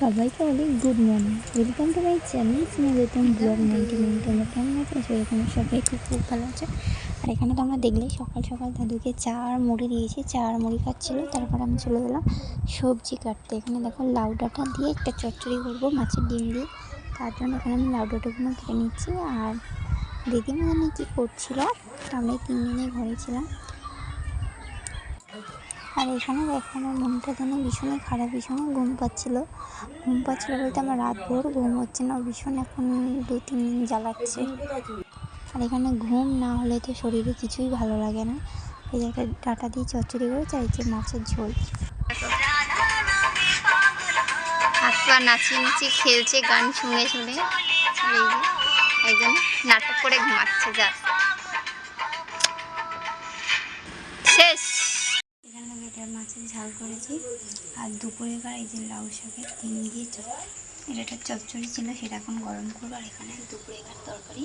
সবাইকে বলি good morning welcome to my channel Snehitam blog ninety nine তোমরা কেমন আছো? সেরকম সবাই খুব খুব ভালো আছে। আর এখানে তো আমরা দেখলে সকাল সকাল দাদুকে চা আর মুড়ি দিয়েছি। চা আর মুড়ি খাচ্ছিলো, তারপর আমি চলে গেলাম সবজি কাটতে। এখানে দেখো লাউ ডাঁটা দিয়ে একটা চচ্চড়ি করব, মাছের ডিম দিয়ে। তার জন্য এখানে আমি লাউ ডাঁটাগুলো কেটে নিচ্ছি। আর দিদিমা জানি কী করছিল? আমরা তিনজনেই ঘরে ছিলাম। আর এখানে দেখো আমার মনটা যেন ভীষণই খারাপ, ভীষণই ঘুম পাচ্ছিল। ঘুম পাচ্ছিল বলতে আমার রাত ভোর ঘুম হচ্ছে না ভীষণ এখন দু তিন দিন জ্বালাচ্ছে। আর এখানে ঘুম না হলে তো শরীরে কিছুই ভালো লাগে না। এই একটা ডাটা দিয়ে চচ্চড়ি করে চাইছে মাছের ঝোল। হাত পা নাচিয়ে খেলছে, গান শুনে শুনে। একজন নাটক করে ঘুমাচ্ছে যা এটা মাছের ঝাল করেছি। আর দুপুরে এবার এই যে লাউ শাকের ডিম দিয়ে চপ এটা একটা চচ্চড়ি ছিল, সেটা এখন গরম করব, আর এখানে দুপুরে তরকারি।